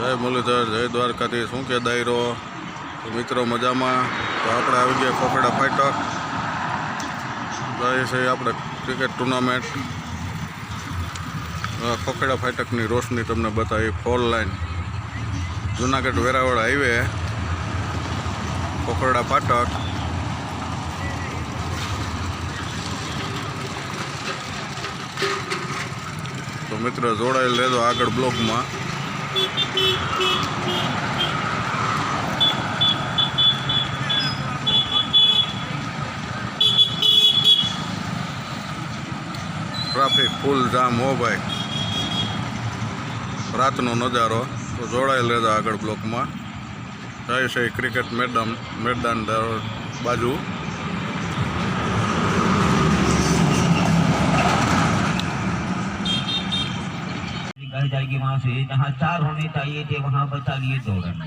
જય મુરલીધર, જય દ્વારકાથી શું કે દાયરો? મિત્રો, મજામાં? તો આપણે આવી ગયા ફોફેડા ફાઈટર જાય છે આપણે ક્રિકેટ ટુર્નામેન્ટ આ ફાટકની રોશની તમને બતાવી four lane Junagadh Veraval highway Fofeda ફાટક તો મિત્રો જોડાયેલ રહેજો આગળ બ્લોગમાં ટ્રાફિક ફૂલ જામ હો ભાઈ રાતનો નજારો તો જોડાયેલ રહેજો આગળ બ્લોકમાં જાય છે ક્રિકેટ મેદાન મેદાન દર- બાજુ जाएगी वहाँ से, जहाँ चार होने चाहिए थे, वहाँ बचा लिए दो रन।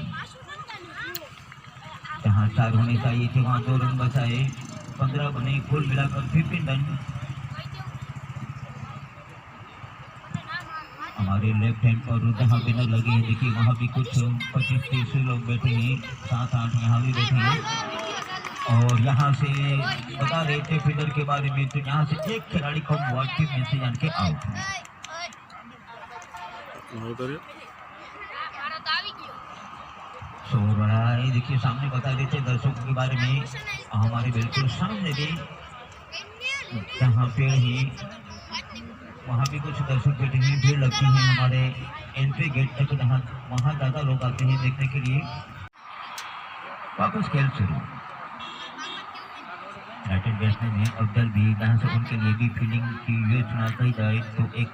जहाँ चार होने चाहिए थे, वहाँ दो रन बचाए पंद्रह बने, कुल मिलाकर फिफ्टीन रन। हमारे लेफ़्ट हैंड पर जहाँ विनर लगे हैं, देखिए, वहाँ भी कुछ पच्चीस तीस लोग बैठे हैं। सात, आठ यहाँ भी बैठे हैं। और यहाँ से बता रहे थे फिल्डर के बारे में तो यहाँ से एक खिलाड़ी को वार्ड में से जान के आउट है। सो रहा है देखिए, सामने बता थे दर्शकों के बारे में। हमारे बिल्कुल सामने भी जहाँ पेड़ ही वहाँ भी कुछ दर्शक बैठे हैं, भीड़ लगती है हमारे एंट्री गेट तक। जहाँ वहाँ ज़्यादा लोग आते हैं देखने के लिए। वापस खेल शुरू। बैट्समैन है अब्दुल भी जहाँ से उनके लिए भी फील्डिंग की योजना की जाए तो एक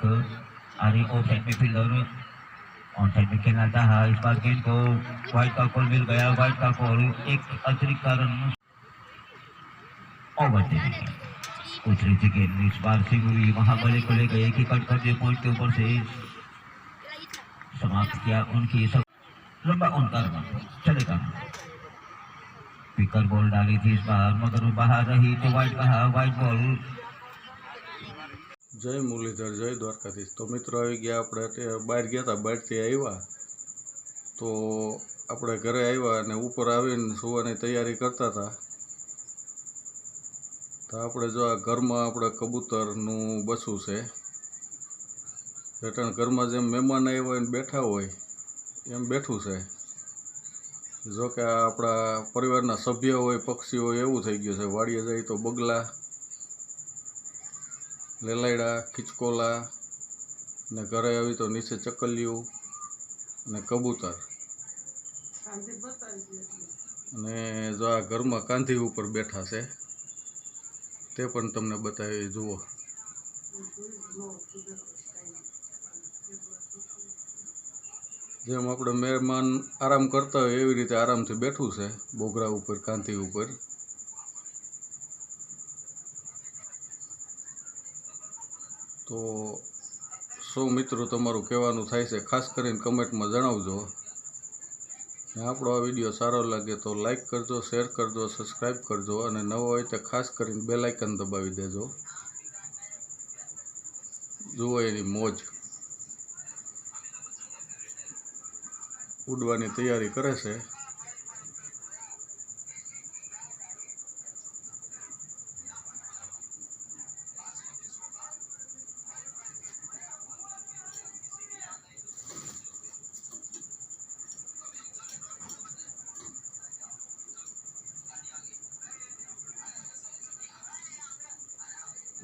आरे ऑफ़ साइड में फील्डर ऑन साइड में खेलना चाहा इस बार गेंद को वाइट का कॉल मिल गया वाइट का कॉल एक अतिरिक्त कारण। ओवर दे दी उस रही थी गेंद इस बार सिंह वहाँ गले को ले गए कि कट कर दे पॉइंट के ऊपर से। समाप्त किया उनकी सब। लंबा उनका रन चलेगा पिकर बॉल डाली थी इस बार, मगर वो बाहर रही तो वाइट कहा? वाइट बॉल જય મુરલીધર, જય દ્વારકાધીશ. તો મિત્રો આવી ગયા આપણે બહાર ગયા હતા, બહારથી આવ્યા. તો આપણે ઘરે આવ્યા અને ઉપર આવીને સુવાની તૈયારી કરતા હતા. તો આપણે જો આ ઘરમાં આપણે કબૂતરનું બસું છે. પેટર્ન ઘરમાં જેમ મહેમાન આવ્યા હોય ને બેઠા હોય, એમ બેઠું છે. જો કે આપણા પરિવારના સભ્ય હોય, પક્ષી હોય, એવું થઈ ગયું છે. વાડીએ જાય તો બગલા લેલાયડા, ખીચકોલા ને ઘરે આવી તો નીચે ચકલિયું અને કબૂતર. અને જો આ ઘરમાં કાંધી ઉપર બેઠા છે, તે પણ તમને બતાવી જુઓ. જેમ આપણે મહેમાન આરામ કરતા હોય એવી રીતે આરામથી બેઠું છે, બોગરા ઉપર, કાંધી ઉપર. તો શું મિત્રો તમારું કહેવાનું થાય છે, ખાસ કરીને કમેન્ટમાં જણાવજો. ને આપણો આ વીડિયો સારો લાગે તો લાઈક કરજો, શેર કરજો સબસ્ક્રાઈબ કરજો અને નવો હોય તો ખાસ કરીને બેલાઇકન દબાવી દેજો. જુઓ એની મોજ. ઉડવાની તૈયારી કરે છે.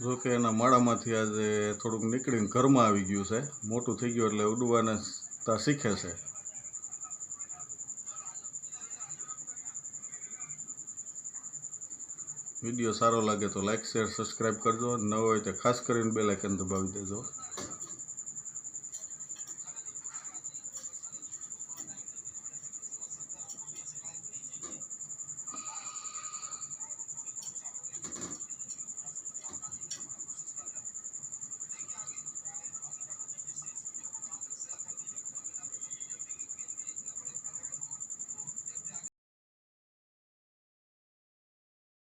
જો કે એના માળામાંથી આજે થોડુંક નીકળીને ઘરમાં આવી ગયું છે. મોટું થઈ ગયું એટલે ઉડવાને તા શીખે છે. વીડિયો સારો લાગે તો લાઇક શેર સબસ્ક્રાઈબ કરજો. ન હોય તો ખાસ કરીને બેલાઇકન દબાવી દેજો.